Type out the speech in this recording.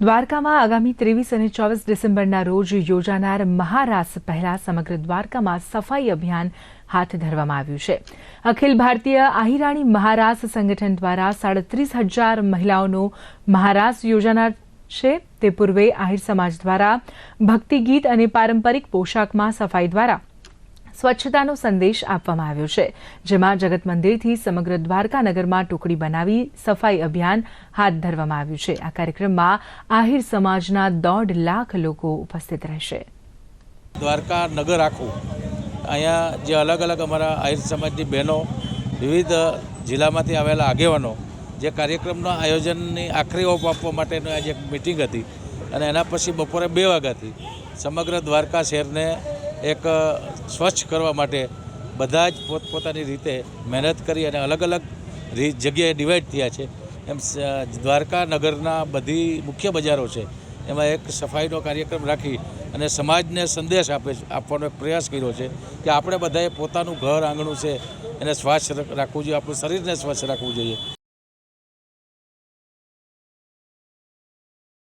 દ્વારકામાં આગામી ત્રેવીસ અને ચોવીસ ડિસેમ્બરના રોજ યોજાનાર મહારાસ પહેલા સમગ્ર દ્વારકામાં સફાઈ અભિયાન હાથ ધરવામાં આવ્યું છે. અખિલ ભારતીય આહિરાણી મહારાસ સંગઠન દ્વારા સાડત્રીસ હજાર મહિલાઓનો મહારાસ યોજાનાર છે. તે પૂર્વે આહિર સમાજ દ્વારા ભક્તિ ગીત અને પારંપરિક પોશાકમાં સફાઈ દ્વારા સ્વચ્છતાનો સંદેશ આપવામાં આવ્યો છે, જેમાં જગત મંદિરથી સમગ્ર દ્વારકા નગરમાં ટુકડી બનાવી સફાઈ અભિયાન હાથ ધરવામાં આવ્યું છે. આ કાર્યક્રમમાં આહિર સમાજના દોઢ લાખ લોકો ઉપસ્થિત રહેશે. દ્વારકા નગર આખું, અહીંયા જે અલગ અલગ અમારા આહિર સમાજની બહેનો, વિવિધ જિલ્લામાંથી આવેલા આગેવાનો, જે કાર્યક્રમના આયોજનની આખરી ઓપ આપવા માટેની આજે એક મિટિંગ હતી અને એના પછી બપોરે બે વાગ્યાથી સમગ્ર દ્વારકા શહેરને એક સ્વચ્છ કરવા માટે બધા જ પોતપોતાની રીતે મહેનત કરી અને અલગ અલગ જગ્યાએ ડિવાઈડ થયા છે. એમ દ્વારકા નગરના બધી મુખ્ય બજારો છે, એમાં એક સફાઈનો કાર્યક્રમ રાખી અને સમાજને સંદેશ આપે આપવાનો પ્રયાસ કર્યો છે કે આપણે બધાએ પોતાનું ઘર આંગણું છે, એને સ્વચ્છ રાખવું જોઈએ, આપણું શરીરને સ્વચ્છ રાખવું જોઈએ.